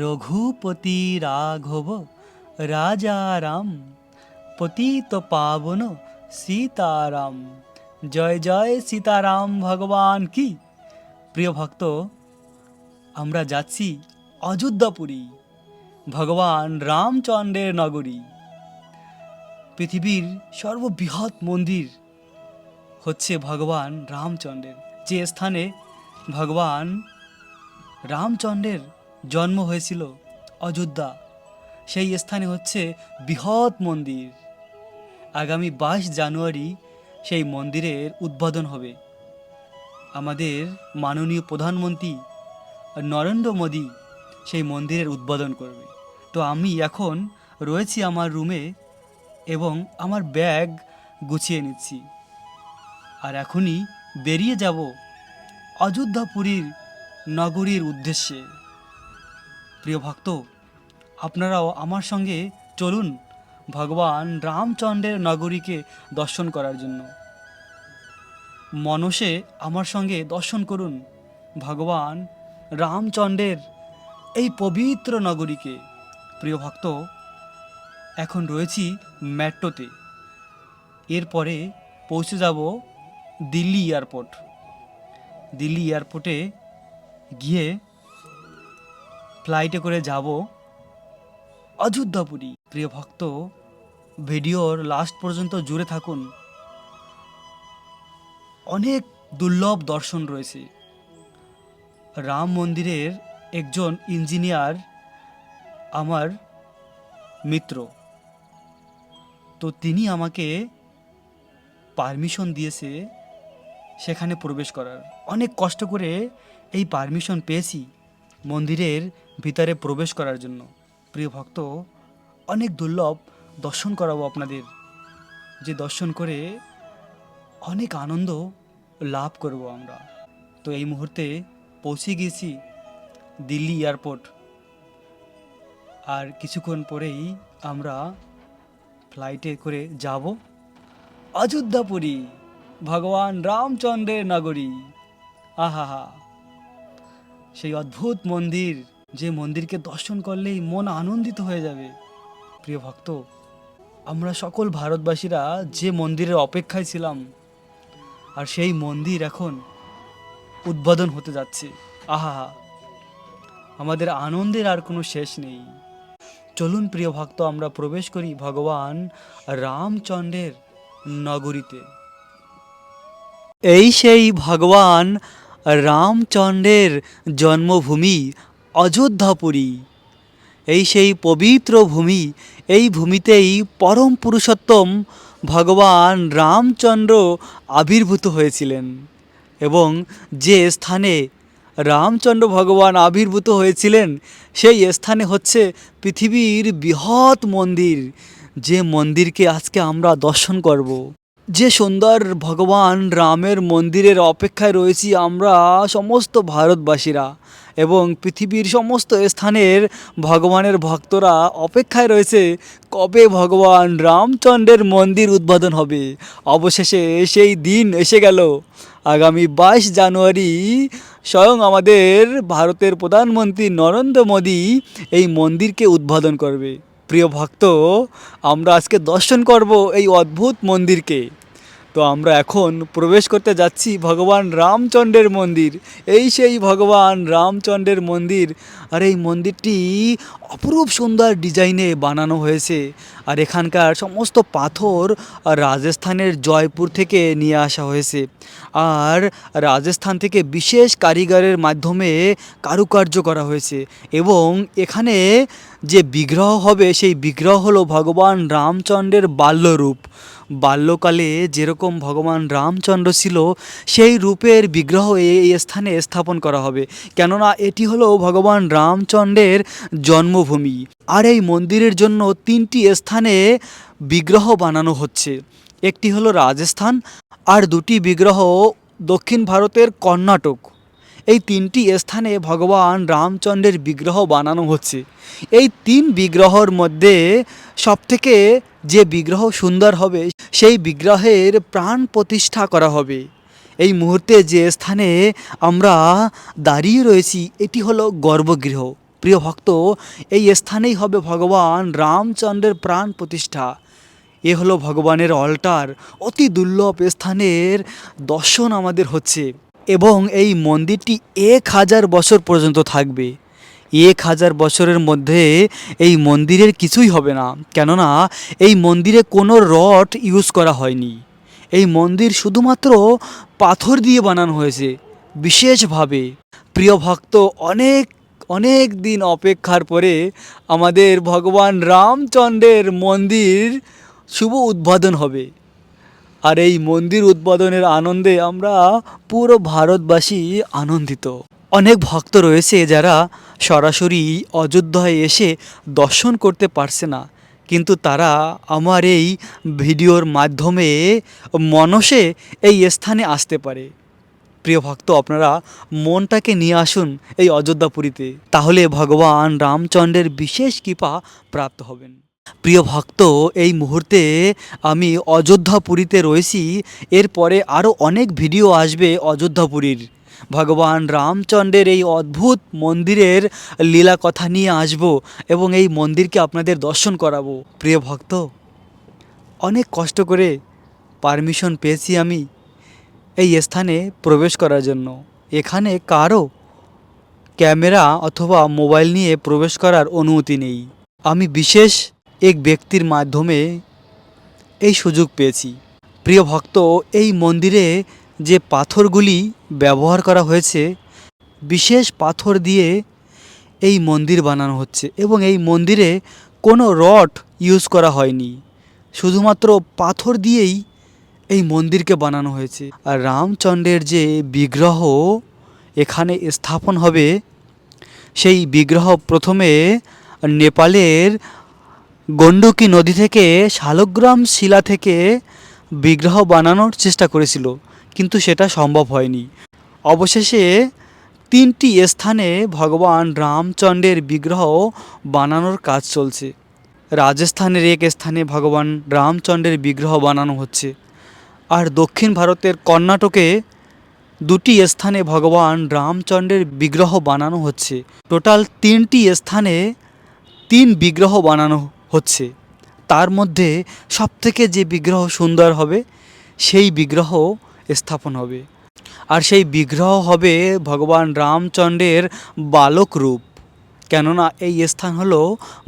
রঘুপতি রাঘব রাজারাম পতিত পাবন সীতারাম জয় জয় সীতারাম ভগবান কি প্রিয় ভক্ত আমরা যাচ্ছি অযোধ্যাপুরী, ভগবান রামচন্দ্রের নগরী। পৃথিবীর সর্ববৃহৎ মন্দির হচ্ছে ভগবান রামচন্দ্রের। যে স্থানে ভগবান রামচন্দ্রের জন্ম হয়েছিল অযোধ্যা। সেই স্থানে হচ্ছে বৃহৎ মন্দির। আগামী বাইশ জানুয়ারি সেই মন্দিরের উদ্বোধন হবে। আমাদের মাননীয় প্রধানমন্ত্রী নরেন্দ্র মোদী সেই মন্দিরের উদ্বোধন করবে। তো আমি এখন রয়েছি আমার রুমে এবং আমার ব্যাগ গুছিয়ে নিচ্ছি। আর এখনই বেরিয়ে যাব অযোধ্যাপুরীর নগরীর উদ্দেশ্যে। প্রিয় ভক্ত, আপনারাও আমার সঙ্গে চলুন ভগবান রামচন্দ্রের নগরীকে দর্শন করার জন্য। মনসে আমার সঙ্গে দর্শন করুন ভগবান রামচন্দ্রের এই পবিত্র নগরীকে। প্রিয় ভক্ত, এখন রয়েছি মেট্রোতে। এরপরে পৌঁছে যাব দিল্লি এয়ারপোর্ট। দিল্লি এয়ারপোর্টে গিয়ে ফ্লাইটে করে যাব অযোধ্যাপুরী। প্রিয় ভক্ত, ভিডিওর লাস্ট পর্যন্ত জুড়ে থাকুন। অনেক দুর্লভ দর্শন রয়েছে। রাম মন্দিরের একজন ইঞ্জিনিয়ার আমার মিত্র। তো তিনি আমাকে পারমিশন দিয়েছে সেখানে প্রবেশ করার। অনেক কষ্ট করে এই পারমিশন পেয়েছি। মন্দিরের ভিতরে প্রবেশ করার জন্য। প্রিয় ভক্ত, অনেক দুর্লভ দর্শন করাবো আপনাদের। যে দর্শন করে অনেক আনন্দ লাভ করব আমরা। তো এই মুহূর্তে পৌঁছে গিয়েছি দিল্লি এয়ারপোর্ট। আর কিছুক্ষণ পরেই আমরা ফ্লাইটে করে যাব অযোধ্যাপুরী, ভগবান রামচন্দ্রের নগরী। আহা সেই অদ্ভুত মন্দির, যে মন্দিরকে দর্শন করলেই মন আনন্দিত হয়ে যাবে। প্রিয় ভক্ত, আমরা সকল ভারতবাসীরা যে মন্দিরের অপেক্ষায় ছিলাম, আর সেই মন্দির এখন উদ্বোধন হতে যাচ্ছে। আহা, আমাদের আনন্দের আর কোনো শেষ নেই। চলুন প্রিয় ভক্ত, আমরা প্রবেশ করি ভগবান রামচন্দ্রের নগরীতে। এই সেই ভগবান রামচন্দ্রের জন্মভূমি অযোধ্যাপুরী এই সেই পবিত্র ভূমি, এই ভূমিতেই পরম পুরুষোত্তম ভগবান রামচন্দ্র আবির্ভূত হয়েছিলেন এবং যে স্থানে রামচন্দ্র ভগবান আবির্ভূত হয়েছিলেন, সেই স্থানে হচ্ছে পৃথিবীর বৃহৎ মন্দির, যে মন্দিরকে আজকে আমরা দর্শন করব। যে সুন্দর ভগবান রামের মন্দিরের অপেক্ষায় রয়েছি আমরা সমস্ত ভারতবাসীরা এবং পৃথিবীর সমস্ত স্থানের ভগবানের ভক্তরা অপেক্ষায় রয়েছে কবে ভগবান রামচন্দ্রের মন্দির উদ্বোধন হবে। অবশেষে সেই দিন এসে গেল। আগামী বাইশ জানুয়ারি স্বয়ং আমাদের ভারতের প্রধানমন্ত্রী নরেন্দ্র মোদী এই মন্দিরকে উদ্বোধন করবে। প্রিয় ভক্ত আমরা আজকে দর্শন করব এই অদ্ভুত মন্দিরকে। তো আমরা এখন প্রবেশ করতে যাচ্ছি ভগবান রামচন্দ্রের মন্দির। এই সেই ভগবান রামচন্দ্রের মন্দির। আর এই মন্দিরটি অপরূপ সুন্দর ডিজাইনে বানানো হয়েছে। আর এখানকার সমস্ত পাথর রাজস্থানের জয়পুর থেকে নিয়ে আসা হয়েছে। আর রাজস্থান থেকে বিশেষ কারিগরের মাধ্যমে কারুকার্য করা হয়েছে। এবং এখানে যে বিগ্রহ হবে, সেই বিগ্রহ হলো ভগবান রামচন্দ্রের বাল্যরূপ। বাল্যকালে যেরকম ভগবান রামচন্দ্র ছিল, সেই রূপের বিগ্রহ এই স্থানে স্থাপন করা হবে। কেননা এটি হলো ভগবান রামচন্দ্রের জন্মভূমি। আর এই মন্দিরের জন্য তিনটি স্থানে বিগ্রহ বানানো হচ্ছে। একটি হলো রাজস্থান, আর দুটি বিগ্রহ দক্ষিণ ভারতের কর্ণাটক। এই তিনটি স্থানে ভগবান রামচন্দ্রের বিগ্রহ বানানো হচ্ছে। এই তিন বিগ্রহর মধ্যে সবথেকে যে বিগ্রহ সুন্দর হবে, সেই বিগ্রহের প্রাণ প্রতিষ্ঠা করা হবে। এই মুহূর্তে যে স্থানে আমরা দাঁড়িয়ে রয়েছি, এটি হলো গর্ভগৃহ। প্রিয় ভক্ত, এই স্থানেই হবে ভগবান রামচন্দ্রের প্রাণ প্রতিষ্ঠা। এ হলো ভগবানের অল্টার। অতি দুর্লভ স্থানের দর্শন আমাদের হচ্ছে। এবং এই মন্দিরটি এক হাজার বছর পর্যন্ত থাকবে। এক হাজার বছরের মধ্যে এই মন্দিরের কিছুই হবে না। কেননা, এই মন্দিরে কোনো রড ইউজ করা হয়নি। এই মন্দির শুধুমাত্র পাথর দিয়ে বানানো হয়েছে, বিশেষভাবে। প্রিয় ভক্ত, অনেক অনেক দিন অপেক্ষার পরে আমাদের ভগবান রামচন্দ্রের মন্দির শুভ উদ্বোধন হবে। আর এই মন্দির উদ্বোধনের আনন্দে আমরা পুরো ভারতবাসী আনন্দিত। অনেক ভক্ত রয়েছে যারা সরাসরি অযোধ্যায় এসে দর্শন করতে পারছে না। কিন্তু তারা আমার এই ভিডিওর মাধ্যমে মনসে এই স্থানে আসতে পারে। প্রিয় ভক্ত, আপনারা মনটাকে নিয়ে আসুন এই অযোধ্যাপুরীতে। তাহলে ভগবান রামচন্দ্রের বিশেষ কৃপা প্রাপ্ত হবেন। প্রিয় ভক্ত, এই মুহূর্তে আমি অযোধ্যাপুরীতে রয়েছি। এরপরে আরও অনেক ভিডিও আসবে অযোধ্যাপুরীর। ভগবান রামচন্দ্রের এই অদ্ভুত মন্দিরের লীলা কথা নিয়ে আসব এবং এই মন্দিরকে আপনাদের দর্শন করাবো। প্রিয় ভক্ত, অনেক কষ্ট করে পারমিশন পেয়েছি আমি এই স্থানে প্রবেশ করার জন্য। এখানে কারও ক্যামেরা অথবা মোবাইল নিয়ে প্রবেশ করার অনুমতি নেই। আমি বিশেষ এক ব্যক্তির মাধ্যমে এই সুযোগ পেয়েছি। প্রিয় ভক্ত, এই মন্দিরে যে পাথরগুলি ব্যবহার করা হয়েছে, বিশেষ পাথর দিয়ে এই মন্দির বানানো হচ্ছে এবং এই মন্দিরে কোনো রড ইউজ করা হয়নি। শুধুমাত্র পাথর দিয়েই এই মন্দিরকে বানানো হয়েছে। আর রামচন্দ্রের যে বিগ্রহ এখানে স্থাপন হবে, সেই বিগ্রহ প্রথমে নেপালের গণ্ডকী নদী থেকে শালগ্রাম শিলা থেকে বিগ্রহ বানানোর চেষ্টা করেছিল, কিন্তু সেটা সম্ভব হয়নি। অবশেষে তিনটি স্থানে ভগবান রামচন্দ্রের বিগ্রহ বানানোর কাজ চলছে। রাজস্থানের এক স্থানে ভগবান রামচন্দ্রের বিগ্রহ বানানো হচ্ছে, আর দক্ষিণ ভারতের কর্ণাটকে দুটি স্থানে ভগবান রামচন্দ্রের বিগ্রহ বানানো হচ্ছে। টোটাল তিনটি স্থানে তিন বিগ্রহ বানানো হচ্ছে। তার মধ্যে সবথেকে যে বিগ্রহ সুন্দর হবে, সেই বিগ্রহ স্থাপন হবে। আর সেই বিগ্রহ হবে ভগবান রামচন্দ্রের বালক রূপ। কেননা এই স্থান হলো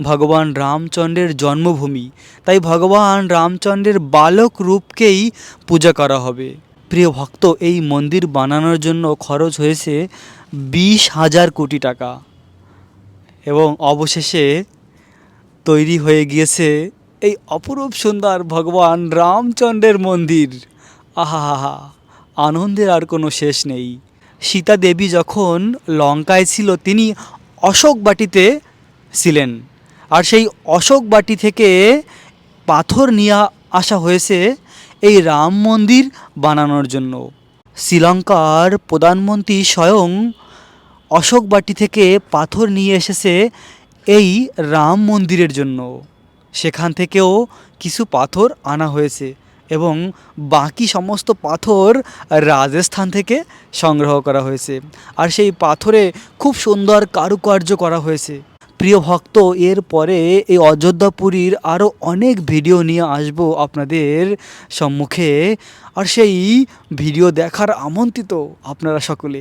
ভগবান রামচন্দ্রের জন্মভূমি। তাই ভগবান রামচন্দ্রের বালক রূপকেই পূজা করা হবে। প্রিয় ভক্ত, এই মন্দির বানানোর জন্য খরচ হয়েছে বিশ হাজার কোটি টাকা। এবং অবশেষে তৈরি হয়ে গিয়েছে এই অপরূপ সুন্দর ভগবান রামচন্দ্রের মন্দির। আহা আনন্দের আর কোনো শেষ নেই। সীতা দেবী যখন লঙ্কায় ছিল, তিনি অশোক বাটিতে ছিলেন। আর সেই অশোক বাটি থেকে পাথর নিয়ে আসা হয়েছে এই রাম মন্দির বানানোর জন্য। শ্রীলঙ্কার প্রধানমন্ত্রী স্বয়ং অশোক বাটি থেকে পাথর নিয়ে এসেছে এই রাম মন্দিরের জন্য। সেখান থেকেও কিছু পাথর আনা হয়েছে এবং বাকি সমস্ত পাথর রাজস্থান থেকে সংগ্রহ করা হয়েছে। আর সেই পাথরে খুব সুন্দর কারুকার্য করা হয়েছে। প্রিয় ভক্ত, এর পরে এই অযোধ্যাপুরীর আরও অনেক ভিডিও নিয়ে আসব আপনাদের সম্মুখে। আর সেই ভিডিও দেখার আমন্ত্রিত আপনারা সকলে।